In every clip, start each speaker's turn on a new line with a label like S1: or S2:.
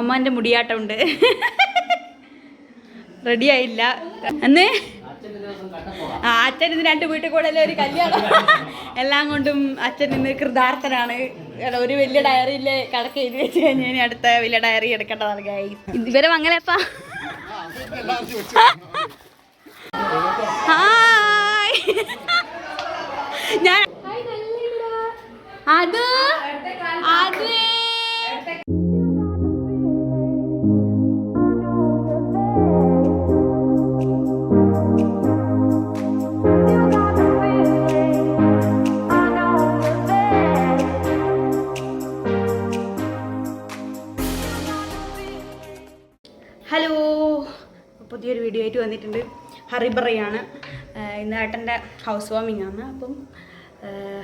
S1: അമ്മാന്റെ മുടിയാട്ടം ഉണ്ട് റെഡി ആയില്ല. അന്ന്? ആ അച്ഛൻ ഇന്ന് രണ്ട് വീട്ടിൽ കൂടെ ഒരു കല്യാണം. എല്ലാം കൊണ്ടും അച്ഛൻ ഇന്ന് കൃതാർത്ഥനാണ്. ഒരു വലിയ ഡയറിയിലെ കണക്ക് എഴുതി വെച്ച് കഴിഞ്ഞാൽ അടുത്ത വലിയ ഡയറി എടുക്കേണ്ടതാണ് ഗായി ഇവരെ മങ്ങലപ്പാ ഹായ് ഞാൻ അത്? അത് ഹറിബറയാണ് ആഹ് ഇന്ന് ഏട്ടന്റെ ഹൗസ് വാമിംഗ് ആണ്. അപ്പം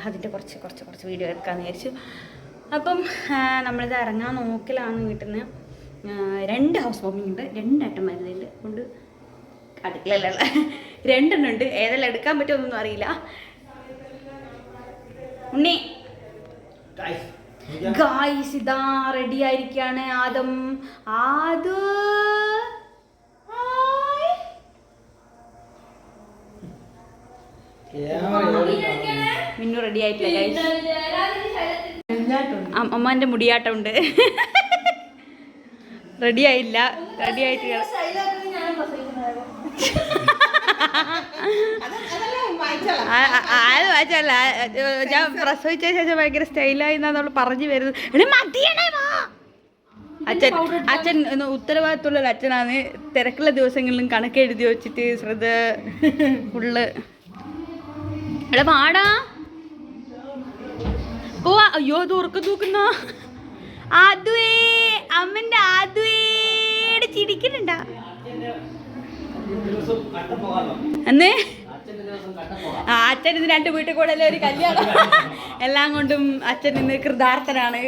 S1: അതിന്റെ കുറച്ച് കുറച്ച് കുറച്ച് വീഡിയോ എടുക്കാമെന്ന് വിചാരിച്ചു. അപ്പം നമ്മളിത് ഇറങ്ങാൻ നോക്കലാണ് വീട്ടിൽ നിന്ന് രണ്ട് ഹൗസ് വാമിംഗ് ഉണ്ട്. രണ്ട് ഏട്ടന്മാരുണ്ട് അതുകൊണ്ട് അടുക്കളയിലുള്ള രണ്ടെണ്ണം ഉണ്ട്. ഏതെല്ലാം എടുക്കാൻ പറ്റുമെന്നൊന്നും അറിയില്ല. ഉണ്ണി. ഗായ്സ് ഇതാ റെഡി ആയിരിക്കാണ് ആദം. ആദു. മിന്നു റെഡി ആയിട്ടില്ല അമ്മാന്റെ മുടിയാട്ടം ഉണ്ട് റെഡി ആയില്ല റെഡി ആയിട്ട് ആ- ആ- അത് വായിച്ചല്ല ഞാൻ പ്രസവിച്ച ശേഷം ഭയങ്കര സ്റ്റൈലായി നമ്മൾ പറഞ്ഞു വരുന്നത്. എടീ മതിയണേ വാ. അച്ഛൻ അച്ഛൻ ഉത്തരവാദിത്തമുള്ള അച്ഛനാണ്. തിരക്കുള്ള ദിവസങ്ങളിലും കണക്ക് എഴുതി വെച്ചിട്ട് ശ്രദ്ധ ഫുള്ള് എടാ പാടാ പോവാ അയ്യോ അത് ഉറക്കം തൂക്കുന്ന. അതുവേ അമ്മന്റെ അതുവേടെ ചിരിക്കുന്നുണ്ട. എന്നേ അച്ഛൻ ഇന്ന് രണ്ട് വീട്ടിൽ കൂടെ ഒരു കല്യാണം? എല്ലാം കൊണ്ടും അച്ഛൻ ഇന്ന് കൃതാർത്ഥനാണ്.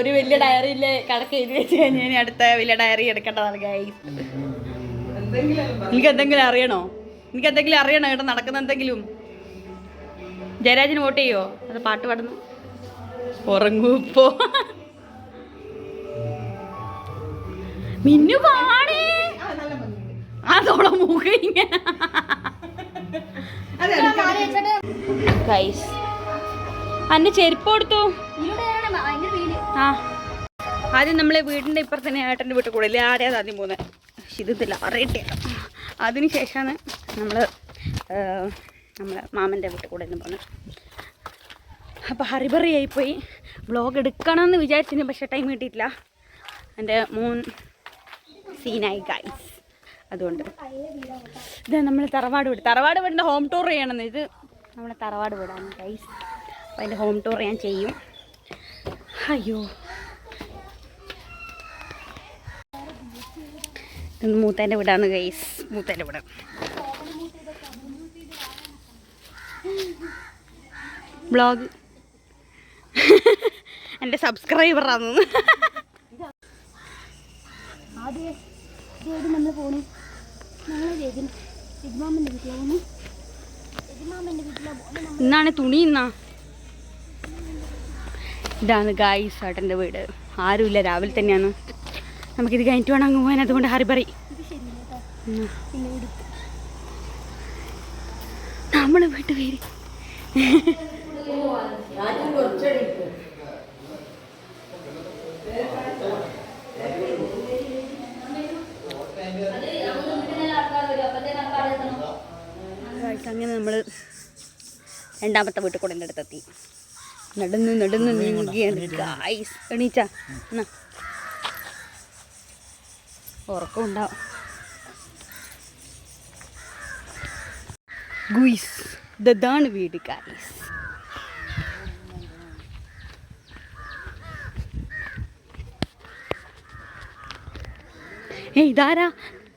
S1: ഒരു വലിയ ഡയറിയിലെ കണക്ക് എഴുതി വെച്ച് കഴിഞ്ഞാൽ ഇനി അടുത്ത വലിയ ഡയറി എടുക്കേണ്ടതാണ് ഗായി എനിക്ക് എന്തെങ്കിലും അറിയണോ? എനിക്ക് എന്തെങ്കിലും അറിയണോ? ഇവിടെ നടക്കുന്ന എന്തെങ്കിലും? ജയരാജിന് വോട്ട് ചെയ്യോ? അത് പാട്ട് പാടുന്നു. ഉറങ്ങൂ ഇപ്പോ മിന്നു പാടേ. അതോളം മുഖ ഇങ്ങനെ. ഗൈസ് ചെരുപ്പ് കൊടുത്തു. ആ. ആദ്യം നമ്മളെ വീടിന്റെ ഇപ്പുറത്ത് തന്നെ ഏട്ടന്റെ വീട്ടിൽ കൂടെ. ഇല്ലേ ആരെയാ ആദ്യം പോകുന്നത് ഇതില്ല അറിയട്ടെ അതിന് ശേഷമാണ് നമ്മൾ നമ്മളെ മാമന്റെ വീട്ടിൽ കൂടെ നിന്ന് പോകുന്നത് അപ്പോൾ ആയിപ്പോയി വ്ളോഗ് എടുക്കണമെന്ന് വിചാരിച്ചിരുന്നു പക്ഷേ ടൈം കിട്ടിയിട്ടില്ല. എന്റെ മൂൻ സീനായി ഗൈസ് അതുകൊണ്ട്. ഇത് നമ്മൾ തറവാട് വീട്. തറവാട് വീടിന്റെ ഹോം ടൂർ ചെയ്യണമെന്ന്. ഇത് നമ്മളെ തറവാട് വീടാണ് ഗൈസ് അപ്പോൾ അതിന്റെ ഹോം ടൂർ ഞാൻ ചെയ്യും. അയ്യോ. മൂത്തേന്റെ വീടാണ് ഗൈസ് മൂത്തേന്റെ വീട്. ബ്ലോഗ് എന്റെ സബ്സ്ക്രൈബറാണ്
S2: നമ്മൾ പോണു.
S1: ഇന്നാണ് തുണി ഇന്നാ. ഇതാണ് ഗായ്സ് ഏട്ടന്റെ വീട്. ആരുമില്ല രാവിലെ തന്നെയാണ്. നമുക്കിത് കഴിഞ്ഞിട്ട് വേണം അങ്ങ് പോകാൻ. അതുകൊണ്ട്
S2: ഹരിപറി
S1: നമ്മൾ വീട്ട് പേര് അങ്ങനെ നമ്മൾ രണ്ടാമത്തെ വീട്ടിൽ കൂടെ എന്റെ അടുത്തെത്തി. നടന്ന് നടന്ന് നീങ്ങുകയാണ് ഗായ്സ് എണീച്ചാ. എന്നാ. ഉറക്കം ഉണ്ടാവും ഗുയിസ് ഇതാണ് വീട് ഗായ്സ് ഇതാരാ?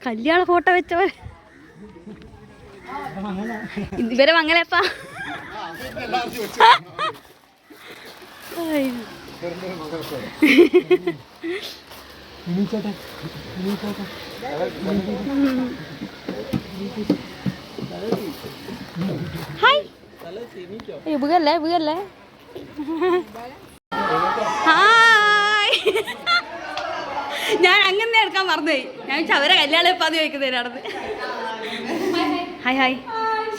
S1: കല്യാണ ഫോട്ടോ വെച്ചവർ ഇവരെ മംഗലപ്പാ. ഹായ്. ഏയ് വീകല്ലേ വീകല്ലേ ഹായ്. എടുക്കാൻ മറന്നുപോയി ഞാൻ അവരെ കല്യാണം എപ്പാന്ന് ചോദിക്കുന്നതിനാണത് ഹായ് ഹായ്.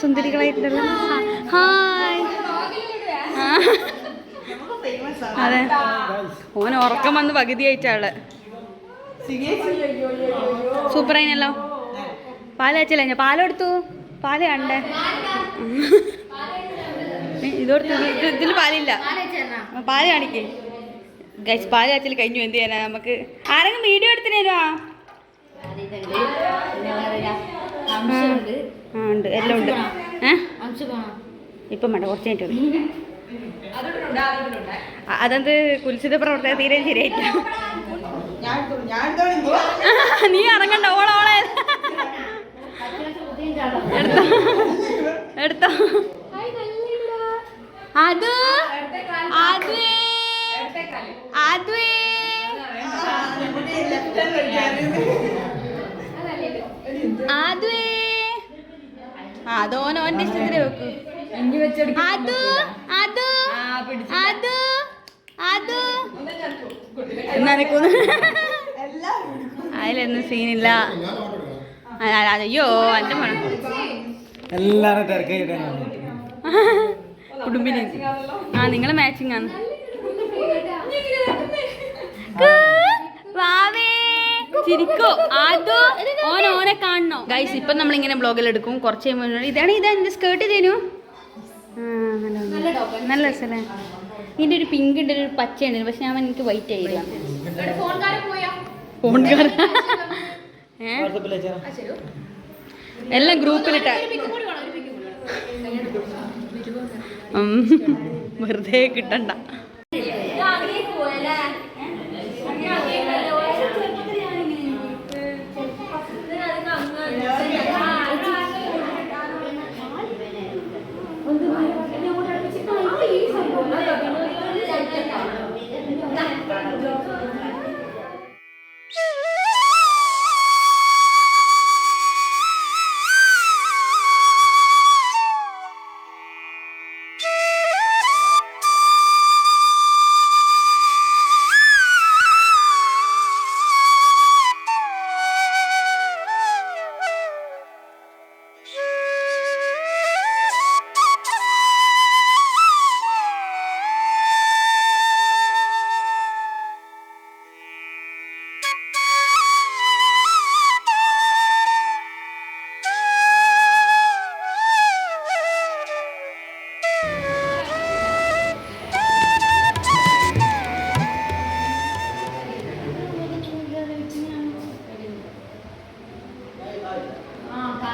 S1: സുന്ദരികളായിട്ടുള്ള ഹായ്. അതെ. ഓൻ ഉറക്കം വന്ന് പകുതി ആയിട്ടാൾ സൂപ്പർ ആയിനല്ലോ. പാൽ വെച്ചില്ല ഞാൻ പാലെടുത്തു പാൽ കണ്ടേ. ഇതോടുത്ത് ഇതിൽ പാലില്ല. പാൽ കാണിക്കേ. ഗൈസ് പാൽ കാച്ചിൽ കഴിഞ്ഞു. എന്ത് ചെയ്യാനാ? നമുക്ക് ആരെങ്കിലും വീഡിയോ എടുത്തിനേരോ ആ ഉണ്ട്. എല്ലാം ഉണ്ട്. ഇപ്പം വേണ്ട കുറച്ച് കഴിഞ്ഞിട്ട് അതെന്ത് കുൽസിത പ്രവർത്തനം തീരെ ശരിയായില്ല നീ ഇറങ്ങണ്ട ഓളോളെ എടുത്തോ. എടുത്തോ. അത് അതുവേ അതുവേ. അതുവേ. ആ അതോൻ ഓന്റെ ഇഷ്ടത്തിന് വെക്കൂ. അത് അത് അത് അത്. നനക്കുന്നു അതിലൊന്നും സീനില്ല. അയ്യോ അന്റെ മണം
S3: എല്ലാരും
S1: കുടുംബിനെ ആ നിങ്ങൾ മാച്ചിങ് ആണ് വാവേ ചിരിക്കോ അതോ ഓൻ ഓനെ കാണണോ? ഗൈസ് നമ്മൾ നമ്മളിങ്ങനെ ബ്ലോഗിൽ എടുക്കും. കുറച്ച് കഴിയുമ്പോൾ ഇതാണ് ഇതാ എന്റെ സ്കേർട്ട് തരൂ നല്ല രസമല്ലേ ഇതിന്റെ ഒരു പിങ്ക് ഉണ്ട് ഒരു പച്ച ഉണ്ട് പക്ഷെ ഞാൻ എനിക്ക് വൈറ്റ് ഫോൺകാർ ഏ? എല്ലാം ഗ്രൂപ്പിലിട്ട. വെറുതെ കിട്ടണ്ട.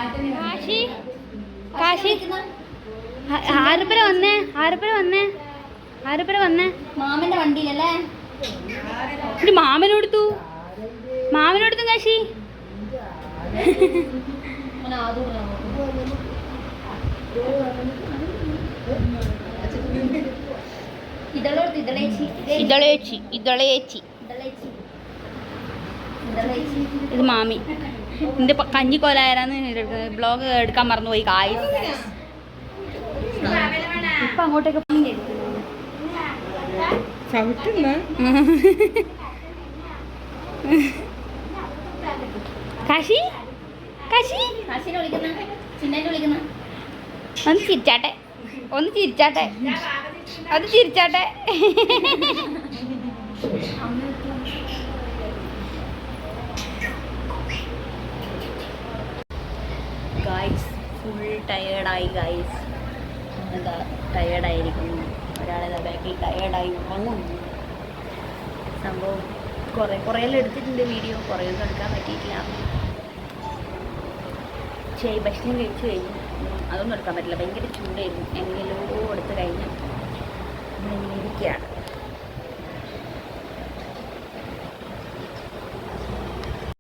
S1: കാശി? കാശി ആരപ്പര വന്നേ? ആരപ്പര വന്നേ? ആരപ്പര വന്നേ?
S2: മാമന്റെ വണ്ടിയിലല്ലേ?
S1: ഒരു മാമനെടുത്തു മാമനെടുത്തു കാശി.
S2: ഇതളേച്ചി.
S1: ഇതളേച്ചി. ഇത് മാമി. എന്റെ കഞ്ഞി കൊലായരാന്ന് ബ്ലോഗ് എടുക്കാൻ മറന്നുപോയി കായ് ഇപ്പൊ അങ്ങോട്ടേക്ക് കാശി? കാശി?
S2: കാശിനെ വിളിക്കുന്ന. ചിന്നേനെ വിളിക്കുന്ന.
S1: ഒന്ന് ചിരിച്ചാട്ടെ. ഒന്ന് ചിരിച്ചാട്ടെ. അത് ചിരിച്ചാട്ടെ. ഗായ്സ് ഫുൾ ടയേർഡായി ഗായ്സ് എന്താ ടയേർഡായിരിക്കുന്നു ഒരാളെ ബാക്കിൽ ടയേർഡായി ഉറങ്ങുന്നു. സംഭവം കുറേ കുറേയെല്ലാം എടുത്തിട്ടുണ്ട് വീഡിയോ കുറേ കുറേയൊന്നും എടുക്കാൻ പറ്റിയിട്ടില്ല. ശരി ഭക്ഷണം കഴിച്ചു കഴിഞ്ഞു. അതൊന്നും എടുക്കാൻ പറ്റില്ല. ഭയങ്കര ചൂടായിരുന്നു. എങ്ങനെയോ എടുത്ത് കഴിഞ്ഞ്. ഇരിക്കുകയാണ്.